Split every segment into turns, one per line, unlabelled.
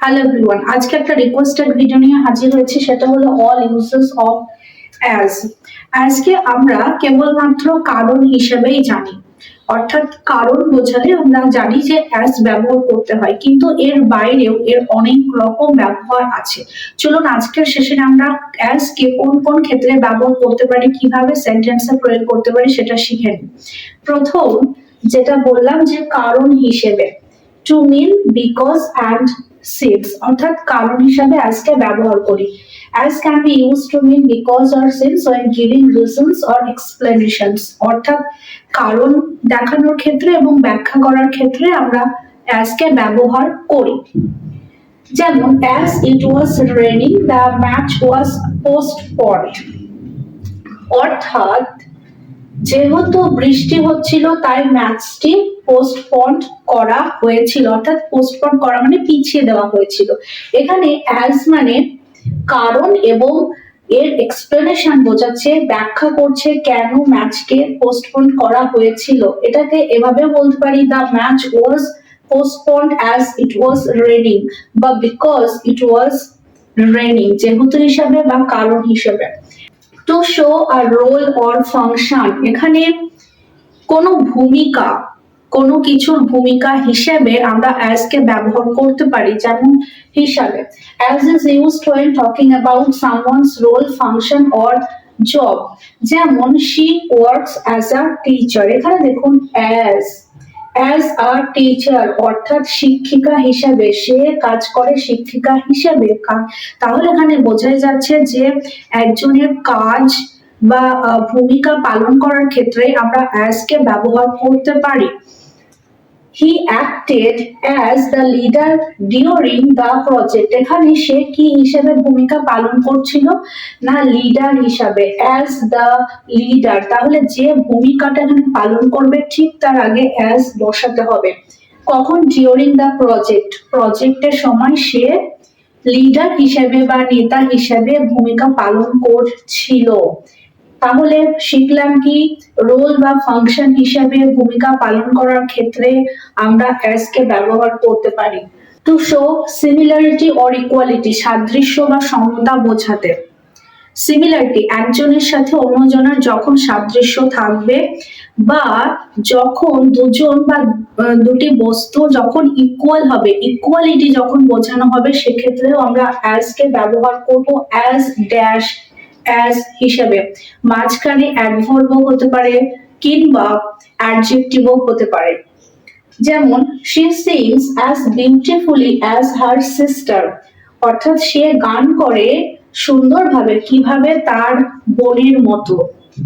Hello everyone আজকে একটা requested video নিয়ে হাজির হয়েছি, সেটা হলো অল ইউজেস অফ অ্যাজ অ্যাজকে আমরা কেবলমাত্র কারণ হিসেবেই জানি। অর্থাৎ কারণ বোঝালে আমরা জানি যে অ্যাজ ব্যবহার করতে হয়, কিন্তু এর বাইরেও এর অনেক রকম ব্যবহার আছে। চলুন আজকের শেষে আমরা অ্যাজ কে কোন কোন ক্ষেত্রে ব্যবহার করতে পারি, কীভাবে সেন্টেন্সে প্রয়োগ করতে পারি সেটা শিখে নিই। প্রথম যেটা বললাম যে কারণ হিসেবে to mean because and since অর্থাৎ কারণ হিসাবে আজকে ব্যবহার করি। As can be use to mean because or since when giving reasons or explanations অর্থাৎ কারণ দেখানোর ক্ষেত্রে এবং ব্যাখ্যা করার ক্ষেত্রে আমরা অ্যাজকে ব্যবহার করি। যেমন as it was রেডিং the match was post postponed অর্থাৎ যেহেতু বৃষ্টি হচ্ছিল, তাই ম্যাচটি পোস্টপন্ড করা হয়েছিল। অর্থাৎ পোস্টপন্ড করা মানে পিছিয়ে দেওয়া হয়েছিল। এখানে অ্যাজ মানে কারণ এবং এর এক্সপ্লেনেশন বোঝাচ্ছে, ব্যাখ্যা করছে কেন ম্যাচকে পোস্টপোন করা হয়েছিল। এটাকে এভাবে বলতে পারি the match was postponed as it was raining বা বিকজ ইট ওয়াজ রেনিং যেহেতু হিসাবে বা কারণ হিসেবে। To show a role or function এখানে কোনো ভূমিকা, কোনো কিছুর ভূমিকা হিসেবে আমরা অ্যাজ কে ব্যবহার করতে পারি, যেমন হিসাবে। As is used when talking about someone's role function or job যেমন she works as a teacher এখানে দেখুন অ্যাজ অ্যাজ আ টিচার অর্থাৎ শিক্ষিকা হিসাবে সে কাজ করে শিক্ষিকা হিসাবে। তাহলে এখানে বোঝাই যাচ্ছে যে একজনের কাজ বা ভূমিকা পালন করার ক্ষেত্রে আমরা অ্যাজকে ব্যবহার করতে পারি। He acted as the leader during the project এখানে সে কি হিসেবে ভূমিকা পালন করছিল? না লিডার হিসাবে অ্যাজ দ্য লিডার তাহলে যে ভূমিকাটা এখানে পালন করবে, ঠিক তার আগে অ্যাজ বসাতে হবে। কখন? ডিউরিং দ্য প্রজেক্ট প্রজেক্টের সময় সে লিডার হিসেবে বা নেতা হিসেবে ভূমিকা পালন করছিল। তাহলে শিখলাম কি রোল বা ফাংশন হিসেবে ভূমিকা পালন করার ক্ষেত্রে আমরা অ্যাজ কে ব্যবহার করতে পারি। To show similarity or equality সাদৃশ্য বা সমতা বোঝাতে। সিমিলারিটি একজনের সাথে অন্যজনের যখন সাদৃশ্য থাকবে বা যখন দুজন বা দুটি বস্তু যখন ইকুয়াল হবে ইকুয়ালিটি যখন বোঝানো হবে, সেক্ষেত্রেও আমরা অ্যাজ কে ব্যবহার করব অ্যাজ ড্যাশ অ্যাজ হিসেবে। মাঝখানে অ্যাডভার্বও হতে পারে কিংবা অ্যাডজেক্টিভও হতে পারে। যেমন she sings as beautifully as her sister অর্থাৎ সে গান করে সুন্দরভাবে কীভাবে তার বোনের মতো।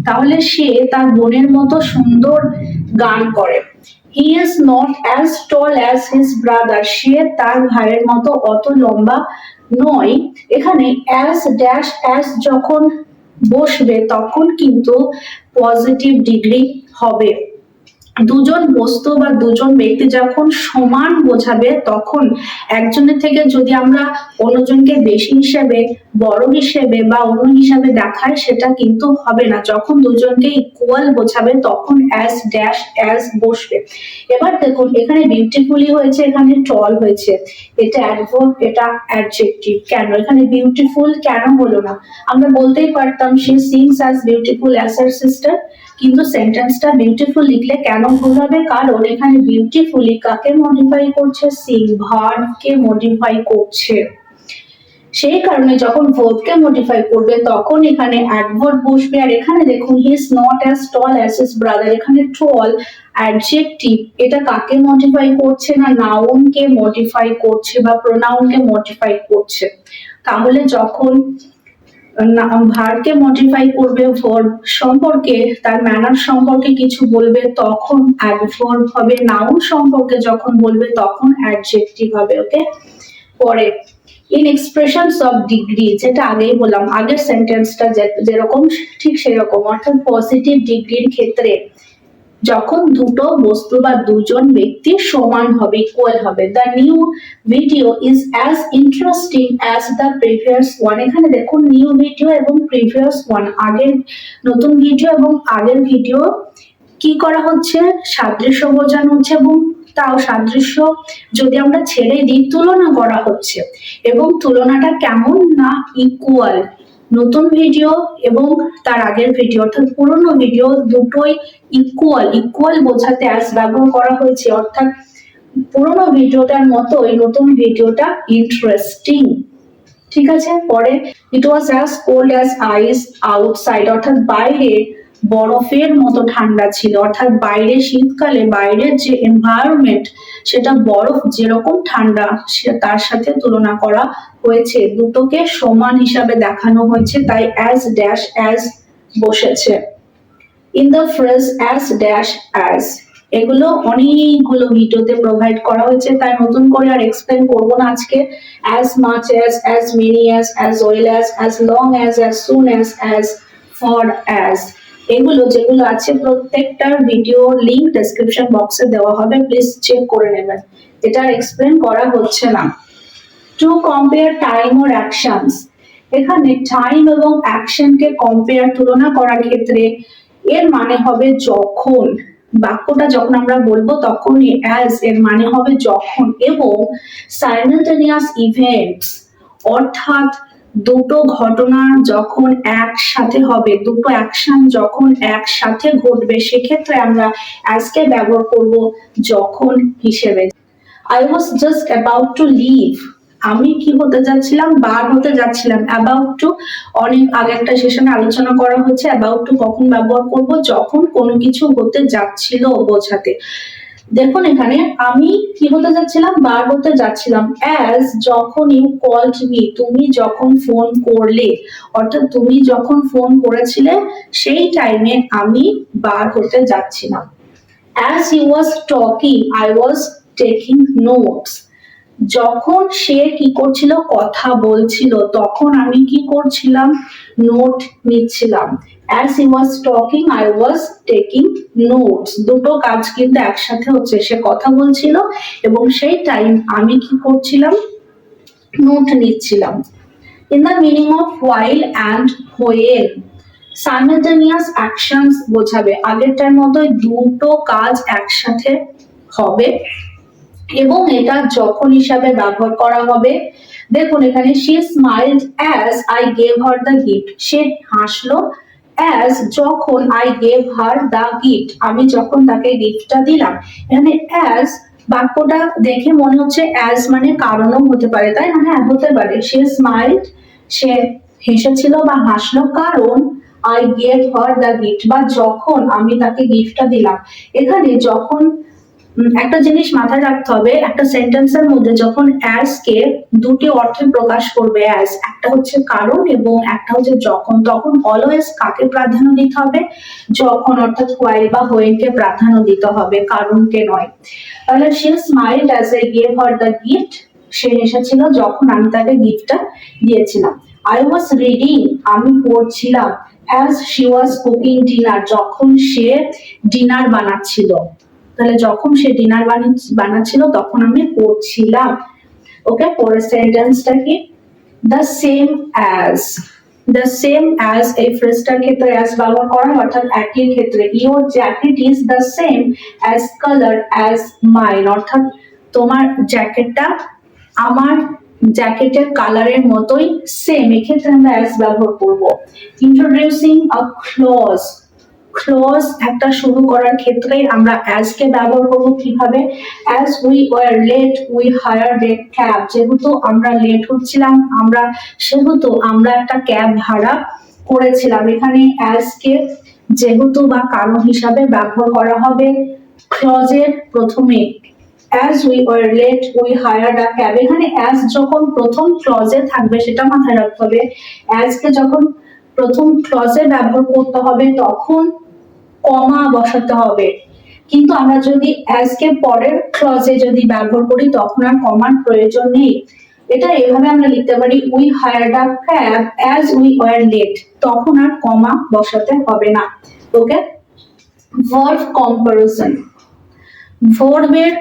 তাহলে সে তার বোনের মতো সুন্দর গান করে। He is not as tall as his brother সে তার ভাইয়ের মতো অত লম্বা নয় এখানে অ্যাস ড্যাশ অ্যাস যখন বসবে তখন কিন্তু পজিটিভ ডিগ্রি হবে। দুজন বস্তু বা দুজন ব্যক্তি যখন সমান বোঝাবে, তখন একজনের থেকে যদি আমরা অন্যজনকে বেশি হিসেবে, বড় হিসেবে বা অন্য হিসাবে দেখাই, সেটা কিন্তু হবে না। যখন দুজনকে ইকুয়াল বোঝাবে, তখন অ্যাজ ড্যাশ অ্যাজ বসবে। এবার দেখুন, এখানে বিউটিফুলি হয়েছে, এখানে টল হয়েছে। এটা অ্যাডভার্ব এটা অ্যাডজেক্টিভ কেন? এখানে বিউটিফুল কেন হলো না? আমরা বলতেই পারতাম সে sings as beautiful as her sister কিন্তু সেন্টেন্সটা বিউটিফুল লিখলে কেন ভুল হবে? কারণ এখানে বিউটিফুলি কাকে মডিফাই করছে? সিং ভার্বকে মডিফাই করছে। সেই কারণে যখন ভার্বকে মডিফাই করবে, তখন এখানে অ্যাডভার্ব বসবে। আর এখানে দেখুন he is not as tall as his brother এখানে টল অ্যাডজেক্টিভ এটা কাকে মডিফাই করছে না নাউনকে মডিফাই করছে বা প্রোনাউনকে মডিফাই করছে? তাহলে যখন ভার্বকে মডিফাই করবে ভার্ব সম্পর্কে, তার ম্যানার সম্পর্কে কিছু বলবে, তখন অ্যাডভার্ব হবে নাউন সম্পর্কে যখন বলবে, তখন অ্যাডজেক্টিভ হবে ওকে পরে ইন এক্সপ্রেশন অফ ডিগ্রি যেটা আগেই বললাম, আগের সেন্টেন্সটা যেরকম, ঠিক সেরকম, অর্থাৎ পজিটিভ ডিগ্রির ক্ষেত্রে যখন দুটো বস্তু বা দুজন ব্যক্তি সমান হবে ইকুয়াল হবে the new video is as interesting as the previous one এখানে দেখুন নিউ ভিডিও এবং প্রিভিয়াস ওয়ান আগের নতুন ভিডিও এবং আগের ভিডিও কি করা হচ্ছে? সাদৃশ্য বোঝানো হচ্ছে এবং তাও সাদৃশ্য যদি আমরা ছেড়ে দিই, তুলনা করা হচ্ছে। এবং তুলনাটা কেমন না ইকুয়াল নতুন ভিডিও এবং তার আগের ভিডিও অর্থাৎ পুরনো ভিডিও দুটোই ইকুয়াল ইকুয়াল বোঝাতে অ্যাজ ব্যবহার করা হয়েছে। অর্থাৎ পুরনো ভিডিওটার মতোই নতুন ভিডিওটা ইন্টারেস্টিং ঠিক আছে? পরে it was as cold as ice outside অর্থাৎ বাইরে বরফের মতো ঠান্ডা ছিল। অর্থাৎ বাইরে শীতকালে বাইরের যে এনভায়রনমেন্ট সেটা বরফ যেরকম ঠান্ডা, সে তার সাথে তুলনা করা হয়েছে। দুটোকে সমান হিসাবে দেখানো হয়েছে, তাই অ্যাজ ড্যাশ অ্যাজ বসেছে। In the phrase as dash as এগুলো অনেকগুলো ভিডিওতে প্রোভাইড করা হয়েছে, তাই নতুন করে আর এক্সপ্লেন করব না আজকে। As much as as many as as well as as long as as soon as as for as এগুলো যেগুলো আছে প্রত্যেকটার ভিডিও লিংক ডেসক্রিপশন বক্সে দেওয়া হবে প্লিজ চেক করে নেবেন। এটা এক্সপ্লেন করা হচ্ছে না। To compare time or actions এখানে টাইম এবং অ্যাকশনকে কম্পেয়ার তুলনা করার ক্ষেত্রে এর মানে হবে যখন, বাক্যটা যখন আমরা বলব তখন অ্যাজ এর মানে হবে যখন এবং সাইমেলটেনিয়াস ইভেন্টস অর্থাৎ দুটো ঘটনা যখন একসাথে হবে, দুটো অ্যাকশন যখন একসাথে ঘটবে, সেক্ষেত্রে আমরা আজকে ব্যবহার করব যখন হিসেবে। I was just about to leave আমি কি হতে যাচ্ছিলাম? বার হতে যাচ্ছিলাম। অ্যাবাউট টু অনেক আগে একটা সেশনে আলোচনা করা হয়েছে অ্যাবাউট টু কখন ব্যবহার করব? যখন কোনো কিছু হতে যাচ্ছিল বোঝাতে। দেখুন এখানে আমি কি হতে যাচ্ছিলাম? বার হতে যাচ্ছিলাম। অ্যাজ যখন ইউ কলড মি তুমি যখন ফোন করলে, অর্থাৎ তুমি যখন ফোন করেছিলে, সেই টাইমে আমি বার হতে যাচ্ছিলাম। As he was talking I was taking notes যখন সে কি করছিল, কথা বলছিল, তখন আমি কি করছিলাম? নোট নিচ্ছিলাম। As he was talking I was taking notes দুটো কাজ কিন্তু একসাথে হচ্ছে। সে কথা বলছিল এবং সেই টাইম আমি কি করছিলাম? নোট নিচ্ছিলাম। In the meaning of while and when simultaneous actions বোঝাবে। আগেরটার মতোই দুটো কাজ একসাথে হবে এবং এটা যখন হিসাবে ব্যবহার করা হবে। দেখুন এখানে সে smiled as I gave her the gift সে হাসলো অ্যাজ যখন I gave her the gift আমি যখন তাকে গিফটটা দিলাম, এখানে অ্যাজ বাক্যটা দেখে মনে হচ্ছে অ্যাজ মানে কারণও হতে পারে, তাই না? হ্যাঁ হতে পারে। সে স্মাইল সে হেসেছিল বা হাসলো, কারণ I gave her the gift বা যখন আমি তাকে গিফটটা দিলাম। এখানে যখন একটা জিনিস মাথায় রাখতে হবে, একটা সেন্টেন্সের মধ্যে যখন অ্যাজ কে দুটি অর্থে প্রকাশ করবে অ্যাজ একটা হচ্ছে কারণ এবং একটা হচ্ছে যখন, তখন অলওয়েজ কাকে প্রাধান্য দিতে হবে? যখন, অর্থাৎ হোয়াইল বা হোয়েন কে প্রাধান্য দিতে হবে, কারণকে নয়। তাহলে সে smiled as I gave her the gift সে এসেছিল যখন আমি তাকে গিফটটা দিয়েছিলাম। আই ওয়াজ রিডিং আমি পড়ছিলাম as she was cooking dinner যখন সে ডিনার বানাচ্ছিল। তাহলে যখন সে ডিনার বানাচ্ছিল, তখন আমি পড়ছিলাম। ওকে পরের সেন্টেন্সটা কি the same as the same as এই ফ্রেজটার ক্ষেত্রে অ্যাজ ব্যবহার করা হয়, অর্থাৎ একই ক্ষেত্রে। Your jacket is the same as colour as mine অর্থাৎ তোমার জ্যাকেটটা আমার জ্যাকেটের কালারের মতোই সেম এক্ষেত্রে আমরা অ্যাজ ব্যবহার করব। ইন্ট্রোডিউসিং আ ক্লজ ক্লজ একটা শুরু করার ক্ষেত্রে আমরা অ্যাজ কে ব্যবহার করব কীভাবে? As we were late we hire a cab যেহেতু আমরা লেট হচ্ছিলাম, আমরা, সেহেতু আমরা একটা ক্যাব ভাড়া করেছিলাম। এখানে অ্যাজ কে যেহেতু বা কারণ হিসাবে ব্যবহার করা হবে ক্লজের প্রথমে। As we were late we hire a cab এখানে অ্যাজ যখন প্রথম ক্লজে থাকবে, সেটা মাথায় রাখতে হবে। অ্যাজ কে যখন প্রথম ক্লজে ব্যবহার করতে হবে, তখন কমা বসাতে হবে। কিন্তু আমরা যদি অ্যাজ কে পরের ক্লজে যদি ব্যবহার করি, তখন আর কমার প্রয়োজন নেই। এটা এভাবে আমরা লিখতে পারি we hired a cab as we were late তখন আর কমা বসাতে হবে না। ওকে ভার্ব কম্পারিজন ভার্বের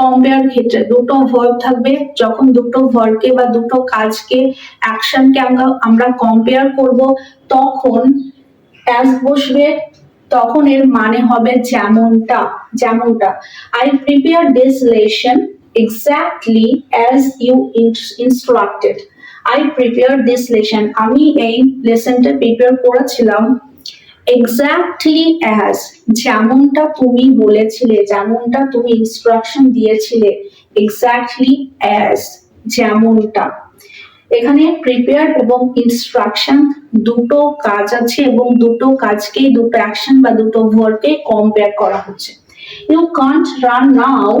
কম্পেয়ার ক্ষেত্রে দুটো ভার্ব থাকবে। যখন দুটো ভার্বকে বা দুটো কাজকে অ্যাকশনকে আমরা আমরা কম্পেয়ার করব, তখন অ্যাজ বসবে তখন এর মানে হবে যেমনটা যেমনটা। I prepare this lesson exactly as you instructed I prepare this lesson আমি এই লেসনটা প্রিপেয়ার করেছিলাম এক্স্যাক্টলি অ্যাজ যেমনটা তুমি বলেছিলে, যেমনটা তুমি ইনস্ট্রাকশন দিয়েছিলে এক্স্যাক্টলি অ্যাজ যেমনটা। এখানে প্রিপেয়ার এবং ইনস্ট্রাকশন দুটো কাজ আছে এবং দুটো কাজকেই, দুটো অ্যাকশন বা দুটো ভার্বকে কম্পেয়ার করা হচ্ছে। ইউ কান্ট রান নাও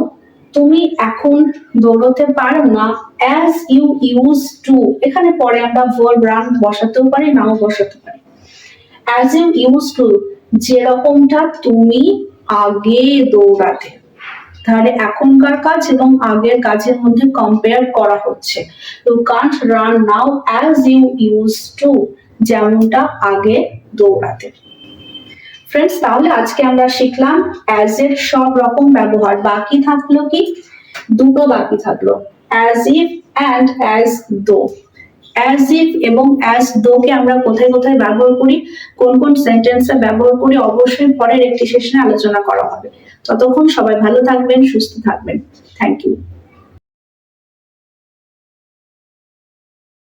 তুমি এখন দৌড়তে পারো না অ্যাজ ইউ ইউজ টু এখানে পরে আমরা ভার্ব রান বসাতেও পারি, নাও বসাতে পারি। অ্যাজ ইউ ইউজ টু যেরকমটা তুমি আগে দৌড়াতে। তাহলে এখনকার কাজ এবং আগের কাজের মধ্যে কম্পেয়ার করা হচ্ছে। You can't run now as you use to যেমনটা আগে দৌড়াতে। ফ্রেন্ডস তাহলে আজকে আমরা শিখলাম অ্যাজ এর সব রকম ব্যবহার। বাকি থাকল কি? দুটো বাকি থাকল। As if and as though as if এবং অ্যাজ দোকে আমরা কোথায় কোথায় ব্যবহার করি? কোন কোন সেন্টেন্সে ব্যবহার করি? অবশ্যই পরের একটি সেশনে আলোচনা করা হবে। ততক্ষণ সবাই ভালো থাকবেন সুস্থ থাকবেন। Thank you